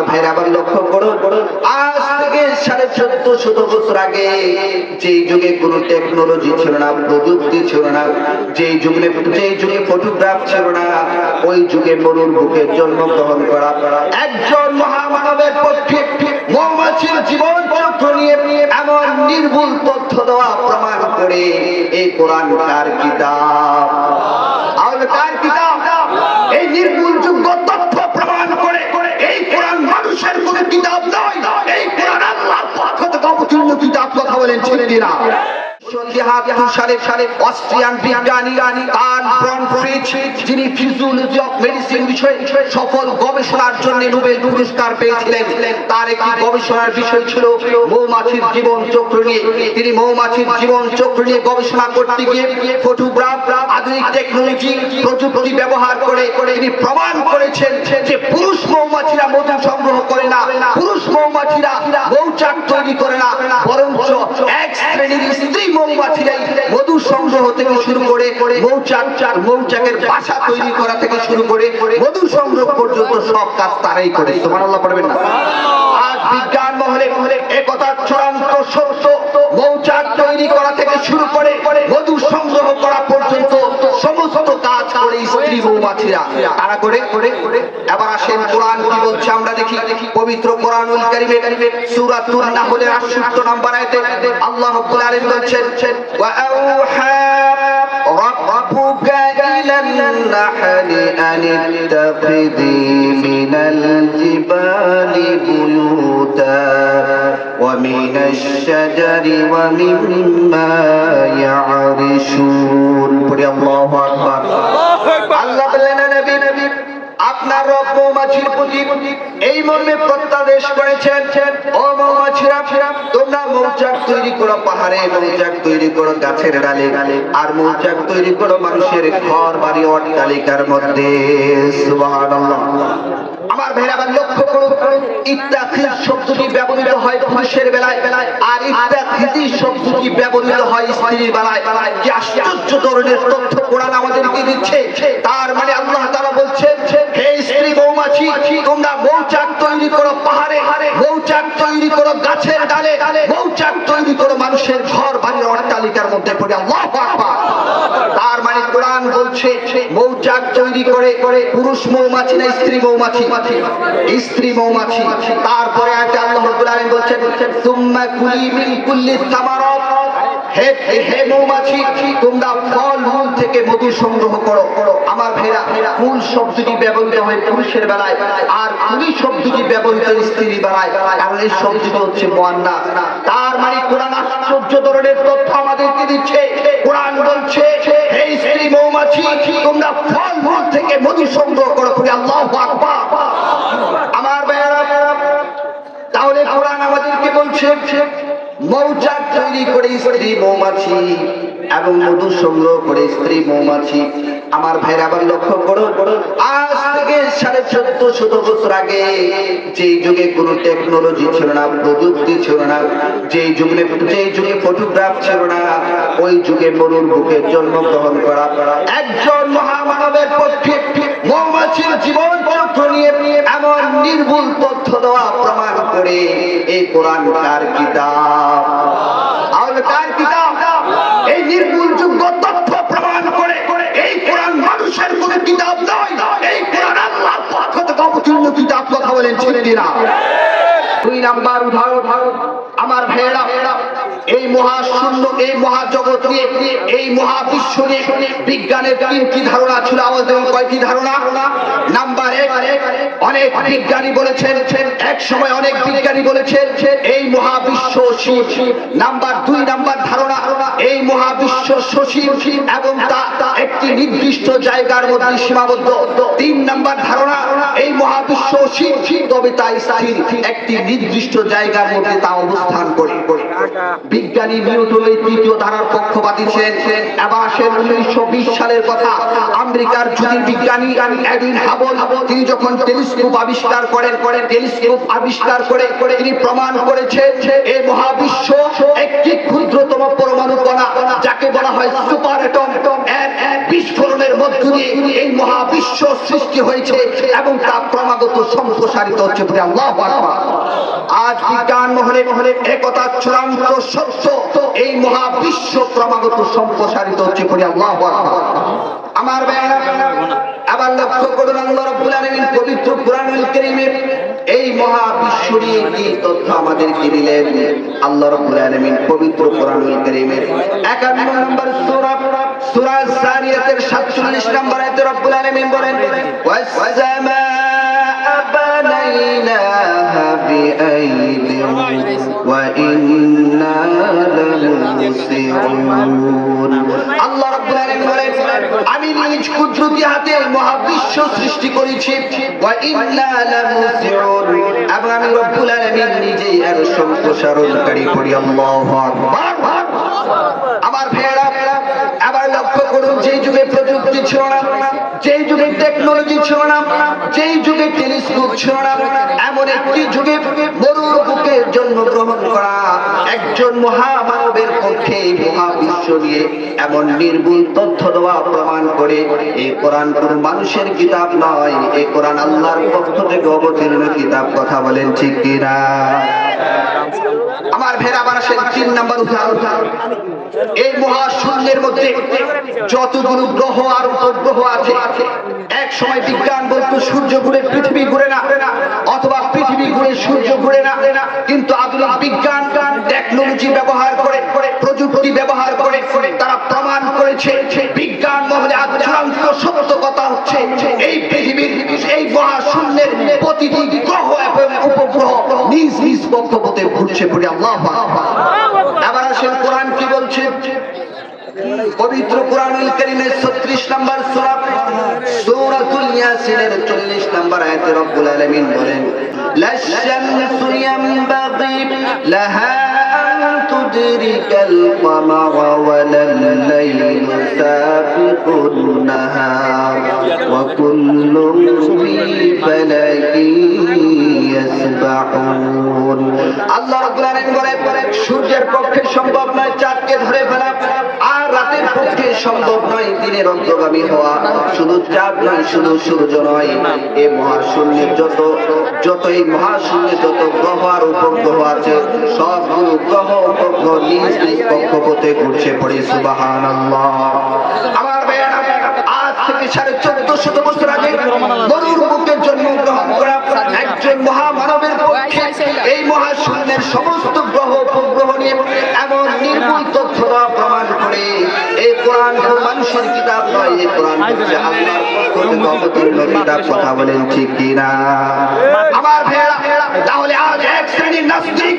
আমার ভাইরা আবার লক্ষ্য করুন। আজ থেকে সাড়ে চোদ্দ শত বছর আগে যে যুগে কোনো টেকনোলজি ছিল না, প্রযুক্তি ছিল না যে যুগে যে যুগে ফটোগ্রাফ ছিল না, ওই যুগে মরুর বুকে জন্মগ্রহণ করা, একজন মহামানবের পক্ষে মৌমাছির জীবন চক্র নিয়ে এমন নির্ভুল তথ্য দেওয়া প্রমাণ করে এই কোরআন কার কিতাব? আর কার কিতাব? এই নির্ভুল কিতাব নয়। এই কোরআন আল্লাহ পক্ষ থেকে অবতীর্ণ কিতাব কথা বলেন ছেলেরা তিনি মৌমাছির জীবন চক্র নিয়ে গবেষণা করতে গিয়ে ফটোগ্রাফ, আধুনিক টেকনোলজি, প্রযুক্তি ব্যবহার করে তিনি প্রমাণ করেছেন যে পুরুষ মৌমাছিরা মধু সংগ্রহ করে না, পুরুষ মৌমাছিরা মৌচাক তৈরি করে না, বরঞ্চ এক শ্রেণির স্ত্রী মৌমাছিরাই মধু সংগ্রহ থেকে শুরু করে মৌচাক, মৌচাকের বাসা তৈরি করা থেকে শুরু করে মধু সংগ্রহ পর্যন্ত সব কাজ তারাই করে। তোমার আল্লাহ পারবেন না বিজ্ঞান মহলে মহলে একথা চূড়ান্ত সত্য। মৌচাক তৈরি করা থেকে শুরু করে মধু সংগ্রহ করা পর্যন্ত সমস্ত কাজ করে স্ত্রী মৌমাছিরা। তারা করে করে এবার আসেন কোরআন কি বলছে আমরা দেখি। পবিত্র কোরআনুল কারীমের সূরাতুন নাহলের 68 নম্বর আয়াতে আল্লাহ রাব্বুল আলামিন বলছেন ওয়া আওহা রাব্বুকা ইলান নাহলি আন ইত্তাখিযি মিনাল জিবালি বুয়ুতা। শাজারি ওয়া মিম্মা ইয়ারিশুন পড়ি আল্লাহু আকবার। আল্লাহ বললেন নবী নবী আপনার রব মৌমাছির প্রতি এই মর্মে প্রত্যাদেশ করেছেন। ও মৌমাছিরা তোমরা মৌচাক তৈরি করো পাহাড়ে মৌচাক তৈরি করো গাছের ডালে আর মৌচাক তৈরি করো মানুষের ঘর বাড়ি অট্টালিকার মধ্যে। সুবহানাল্লাহ। আমার ভাইরা লক্ষ্য করুন ইত্তাখিজ শব্দটি ব্যবহৃত হয় পুরুষের বেলায় বেলায় আর ইত্তাখিজি শব্দটি ব্যবহৃত হয় স্ত্রীর বেলায়। কি আশ্চর্য ধরনের তথ্য কোরআন আমাদেরকে দিচ্ছে। তার মানে আল্লাহ তারা বলছেন, হে স্ত্রী মৌমাছি, তোমরা মৌচাক তৈরি করো পাহাড়ে, মৌচাক তৈরি করো গাছের ডালে, মৌচাক তৈরি করো মানুষের ঘর, বাড়ির অট্টালিকার মধ্যে পড়ে আল্লাহু বলছে মৌচাক তৈরি করে করে পুরুষ মৌমাছি না স্ত্রী মৌমাছি? স্ত্রী মৌমাছি। তারপরে আল্লাহ আলামিন বলছেন, সুম্মা কুলি মিন কুল্লি সামারাত। হে হে মৌমাছি, তোমরা ফল, মূল থেকে মধু সংগ্রহ করো আমার ফুল শব্দটি ব্যবহৃত হয় পুরুষের বেলায়, আর শব্দটি ব্যবহৃত স্ত্রীর বেলায়। কারণ এই শব্দটি হচ্ছে মোয়ান্না তার মানে কোরআন আশ্চর্য ধরনের তথ্য আমাদেরকে দিচ্ছে। কোরআন বলছে, হে স্ত্রী মৌমাছি তোমরা ফল মূল থেকে মধু সংগ্রহ করো করে আল্লাহ আমার তাহলে কোরআন আমাদেরকে বলছে? মৌচাক তৈরি করে স্ত্রী মৌমাছি এবং মধু সংগ্রহ করে স্ত্রী মৌমাছি। আমার ভাইরা আবার লক্ষ্য করো। আজ থেকে সাড়ে চোদ্দ শত বছর আগে যে যুগে কোনো টেকনোলজি ছিল না, প্রযুক্তি ছিল না যে যুগে যে যুগে ফটোগ্রাফ ছিল না, ওই যুগে মরুর বুকে জন্মগ্রহণ করা। একজন মহামানবের পক্ষে মৌমাছির জীবন চক্র নিয়ে এমন নির্ভুল তথ্য দেওয়া প্রমাণ করে এই কোরআন কার কিতাব। মানুষের কোন কিতাব নয়। এই কোরআন আল্লাহ পক্ষ থেকে অবতীর্ণ কিতাব কথা বলেন ছেলেরা দুই নাম্বার উদাহরণ, আমার ভাইয়েরা এই মহাশূন্য, এই মহাজগৎ নিয়ে, এই মহাবিশ্ব নিয়ে বিজ্ঞানের তিনটি ধারণা ছিল আমাদের কয়টি ধারণা? নাম্বার এক, অনেক বিজ্ঞানী বলেছেন, এক সময় অনেক বিজ্ঞানী বলেছেন, এই মহাবিশ্ব শিব নাম্বার দুই, নাম্বার ধারণা, এই মহাবিশ্ব সসীম এবং তা একটি নির্দিষ্ট জায়গার মধ্যে সীমাবদ্ধ। তিন নাম্বার ধারণা, এই মহাবিশ্ব শিব তবে তা স্থির, একটি নির্দিষ্ট জায়গার মধ্যে তা অবস্থান করে। বিজ্ঞানী তৃতীয় ধারার ছিলেন এবার উনিশশো সালের কথা। আমেরিকার জ্যোতির্বিজ্ঞানী এডিন হাবল, তিনি যখন টেলিস্কোপ আবিষ্কার করেন করেন টেলিস্কোপ আবিষ্কার করে তিনি প্রমাণ করেছেন এই মহাবিশ্ব একটি ক্ষুদ্রতম পরমাণু কণা, যাকে বলা হয় সুপার বিস্ফোরণের মধ্য দিয়ে এই মহাবিশ্ব সৃষ্টি হয়েছে এবং তা ক্রমাগত সম্প্রসারিত হচ্ছে বলে আল্লাহ আজ বিজ্ঞান মহলে মহলে একতা চূড়ান্ত সত্য এই মহাবিশ্ব ক্রমাগত সম্প্রসারিত হচ্ছে বলে আল্লাহ। আমার ভাইয়েরা, আবার লক্ষ্য করুন আল্লাহ রাব্বুল আলামিন পবিত্র কোরআনুল কারীমের এই মহাবিশ্ব নিয়ে কি তথ্য আমাদেরকে দিলেন। আল্লাহ রাব্বুল আলামিন পবিত্র কোরআনুল কারীমের 51 নম্বর সূরা সূরা জারিয়াতের 47 নম্বর আয়াতে রব্বুল আলামিন বলেন, ওয়াস-সামাআ বানাইনাহা বিআইদিন ওয়া ইন্না লামুসিউন আমি নিজ কুদরতি হাতে মহাবিশ্ব সৃষ্টি করেছি। এবং আমি রব্বুল আলামিন নিজেই এর সম্প্রসারণকারী করি। আল্লাহু আকবার। আমার ভেড়া আবার লক্ষ্য করুন, যেই যুগে প্রযুক্তি ছিল না, যেই যুগে টেকনোলজি ছিল না, যেই টেলিস্কোপ ছিল না এমন একটি যুগে মরুর বুকে জন্মগ্রহণ করা একজন মহামানবের পক্ষে এই মহাবিশ্ব নিয়ে এমন নির্ভুল তথ্য দেওয়া প্রমাণ করে এই কোরআন কোন মানুষের কিতাব নয় এই কোরআন আল্লাহর পক্ষ থেকে অবতীর্ণ কিতাব, কথা বলেন ঠিক কিনা? আমার ভেড়া বারাসের তিন উদাহরণ। এই মহাশূন্যের মধ্যে যতগুলো গ্রহ আর উপগ্রহ আছে, এক সময় বিজ্ঞান বলতো সূর্য ঘুরে পৃথিবী ঘুরে না, অথবা পৃথিবী ঘুরে সূর্য ঘুরে না। কিন্তু আধুনিক বিজ্ঞান টেকনোলজি ব্যবহার করে, প্রযুক্তি ব্যবহার করে, তারা প্রমাণ করেছে, বিজ্ঞান মহলে চূড়ান্ত সত্য কথা হচ্ছে, এই পৃথিবীর, এই মহাশূন্যের প্রতিটি গ্রহ এবং উপগ্রহ নিজ নিজ কক্ষপথে ঘুরছে বলে আল্লাহ এবার আসেন কোরআন কি বলছে? পবিত্র কোরআনুল কারীমের 36 নম্বর সূরা, সূরাতুল ইয়াসিনের 40 নম্বর আয়াতে রব্বুল আলামিন বলেন, লাশ-শামসু লাহা আন তুদরিকাল কমারা ওয়ালাল লাইলু নাহার, ওয়া কুল্লুন ফি ফালাকিন আল্লাহ রাব্বুল আলামিন বলেন, সূর্যের পক্ষে সম্ভব নয় চাঁদকে ধরে ফেলা। সম্ভব নয় দিনের অন্তর্গামী হওয়া। শুধু চাঁদ নয়, শুধু সূর্য নয়। এই মহাশূন্যের যত যত এই মহাশূন্যে যত গ্রহ আর উপগ্রহ আছে সবগুলো গ্রহ, উপগ্রহ নিজ নিজ কক্ষপথে ঘুরছে পড়ে সুবাহান আমার আজ থেকে সাড়ে চোদ্দ শত বছর আগে গরুর বুকে জন্মগ্রহণ করা একজন মহামানবের পক্ষে এই মহাশূন্যের সমস্ত গ্রহ, উপগ্রহ নিয়ে কোরআন হচ্ছে আল্লাহর পক্ষ থেকে অবতীর্ণ কিতাব কথা বলেন ঠিক কিনা আমার ভেড়া তাহলে আজ এক শ্রেণির নাস্তিক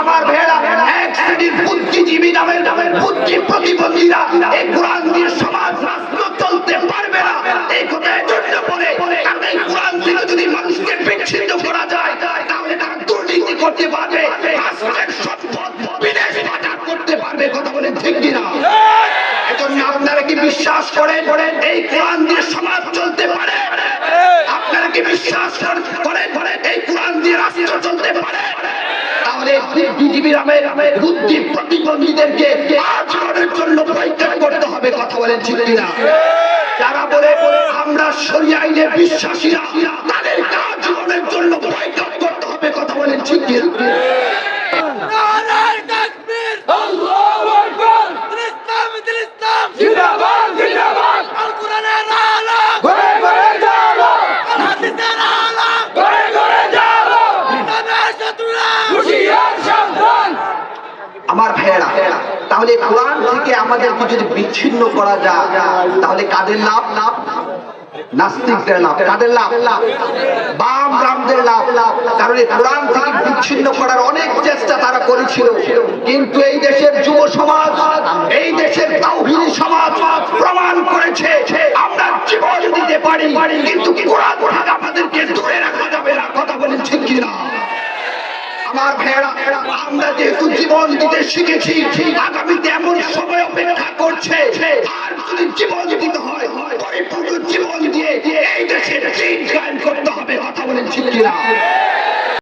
আমার ভেড়া এক শ্রেণির বুদ্ধিজীবী নামের নামের বুদ্ধি প্রতিবন্ধীরা এই কোরআন দিয়ে সমাজ রাষ্ট্র চলতে পারবে না। এই কথা জন্য বলে কারণ এই কোরআন থেকে যদি মানুষকে বিচ্ছিন্ন করা যায় তাহলে তারা দুর্নীতি করতে পারবে রাষ্ট্রের সম্পদ বিদেশ পাচার করতে পারবে কথা বলে ঠিক কিনা এজন্য আপনারা কি বিশ্বাস করেন? বিশ্বাস করেন এই কোরআন দিয়ে চলতে পারে। তাহলে বিজেপি রামের বুদ্ধি প্রতিবন্ধীদেরকে আচরণের জন্য পরিত্যাগ করতে হবে, কথা বলেন যারা বলে আমরা সরিয়ে আইনে বিশ্বাসীরা, তাদের আচরণের জন্য পরিত্যাগ করতে হবে, কথা বলেন ঠিক তাহলে কোরআন থেকে আমাদেরকে যদি বিচ্ছিন্ন করা যায়, তাহলে কাদের লাভ? লাভ। অনেক চেষ্টা তারা করেছিল। কিন্তু এই দেশের যুব সমাজ, এই দেশের সমাজ প্রমাণ করেছে, আমরা জীবন দিতে পারি, কিন্তু কোরআন থেকে আমাদেরকে দূরে রাখা যাবে না কথা বলেন ঠিক কিনা আমার ভেড়া, আমরা যেহেতু জীবন দিতে শিখেছি, আগামীতে এমন সময় অপেক্ষা করছে, আর জীবন দিতে হয় জীবন দিয়ে এই দেশের করতে হবে, কথা কিনা?